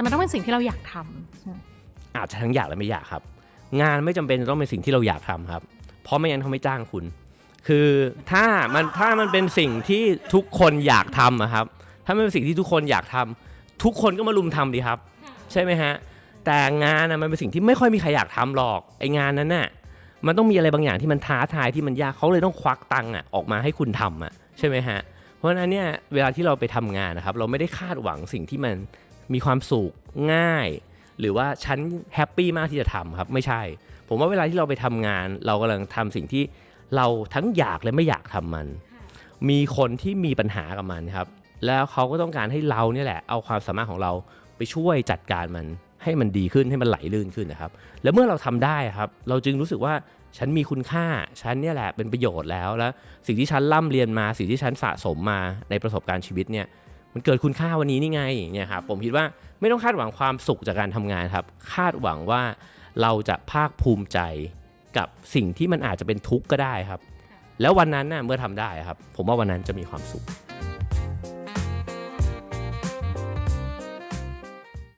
แต่มันต้องเป็นสิ่งที่เราอยากทำอาจจะทั้งอยากและไม่อยากครับ งานไม่จำเป็นจะต้องเป็นสิ่งที่เราอยากทำครับ เพราะไม่งั้นเขาไม่จ้างคุณ คือถ้ามันถ้ามันเป็นสิ่งที่ทุกคนอยากทำอะครับ ถ้ามันเป็นสิ่งที่ทุกคนอยากทำทุกคนก็มาลุมทำดีครับ ใช่ไหมฮะแต่งานนะมันเป็นสิ่งที่ไม่ค่อยมีใครอยากทำหรอกไองานนั้นน่ะมันต้องมีอะไรบางอย่างที่มันท้าทายที่มันยากเขาเลยต้องควักตังค์อะออกมาให้คุณทำอะใช่ไหมฮะเพราะฉะนั้นเนี่ยเวลาที่เราไปทำงานนะครับ เราไม่ได้คาดหวังสิ่งที่มัน มีความสุขง่าย หรือว่าฉันแฮปปี้มากที่จะทำครับไม่ใช่ ผมว่าเวลาที่เราไปทำงาน เรากำลังทำสิ่งที่เราทั้งอยากและไม่อยากทำมัน มีคนที่มีปัญหากับมันครับ แล้วเขาก็ต้องการให้เราเนี่ยแหละ เอาความสามารถของเราไปช่วยจัดการมันให้มันดีขึ้นให้มันไหลลื่นขึ้นนะครับ แล้วเมื่อเราทำได้ครับ เราจึงรู้สึกว่าฉันมีคุณค่า ฉันเนี่ยแหละเป็นประโยชน์แล้ว แล้วสิ่งที่ฉันร่ำเรียนมา สิ่งที่ฉันสะสมมาในประสบการณ์ชีวิตเนี่ย มันเกิดคุณค่าวันนี้นี่ไงเนี่ยครับผมคิดว่าไม่ต้องคาดหวังความสุขจากการทำงานครับ คาดหวังว่าเราจะภาคภูมิใจกับสิ่งที่มันอาจจะเป็นทุกข์ก็ได้ครับ แล้ววันนั้นน่ะเมื่อทำได้ครับ ผมว่าวันนั้นจะมีความสุข